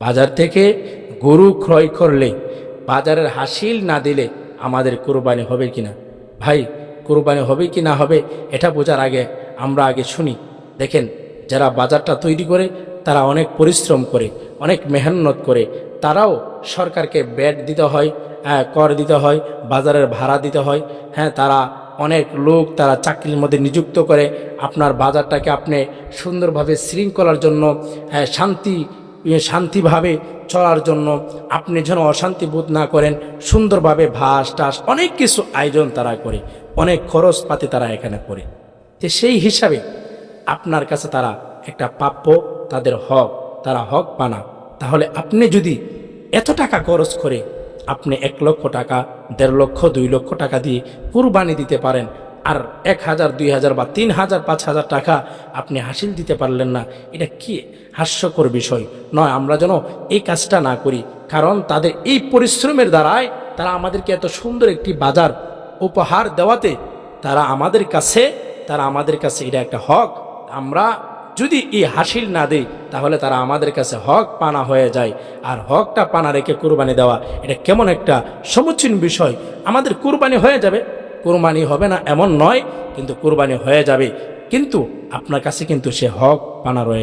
বাজার থেকে গরু ক্রয় করলে, বাজারের হাসিল না দিলে আমাদের কোরবানি হবে কি না ভাই, কোরবানি হবে কি না হবে, এটা বোঝার আগে আমরা আগে শুনি। দেখেন, যারা বাজারটা তৈরি করে, তারা অনেক পরিশ্রম করে, অনেক মেহনত করে। তারাও সরকারকে ব্যাট দিতে হয় কর দিতে হয়, বাজারের ভাড়া দিতে হয়। হ্যাঁ তারা অনেক লোক তারা চাকরির মধ্যে নিযুক্ত করে। আপনার বাজারটাকে আপনি সুন্দরভাবে শৃঙ্খলার জন্য শান্তি শান্তিভাবে চলার জন্য আপনি যেন অশান্তি বোধ না করেন, সুন্দরভাবে ভাস টাস অনেক কিছু আয়োজন তারা করে, অনেক খরচ খরচপাতি তারা এখানে করে। তো সেই হিসাবে আপনার কাছে তারা একটা প্রাপ্য, তাদের হক, তারা হক পানা তাহলে আপনি যদি এত টাকা খরচ করে আপনি এক লক্ষ টাকা, দেড় লক্ষ, দুই লক্ষ টাকা দিয়ে কুরবানি দিতে পারেন আর এক হাজার, দুই হাজার বা তিন হাজার, পাঁচ হাজার টাকা আপনি হাসিল দিতে পারলেন না। এটা কি হাস্যকর বিষয়? নয়, আমরা যেন এই কাজটা না করি। কারণ তাদের এই পরিশ্রমের দ্বারাই তারা আমাদেরকে এত সুন্দর একটি বাজার উপহার দেওয়াতে তারা আমাদের কাছে, তারা আমাদের কাছে এটা একটা হক। আমরা যদি এই হাসিল না দেই, তাহলে তারা আমাদের কাছে হক পানা হয়ে যায়। আর হকটা পানা রেখে কুরবানি দেওয়া, এটা কেমন একটা সমুচীন বিষয়। আমাদের কুরবানি হয়ে যাবে। কুরবানি হবে না, এমন নয়, কিন্তু কোরবানি হয়ে যাবে। কিন্তু আপনার কাছে কিন্তু সে হক পানা রয়ে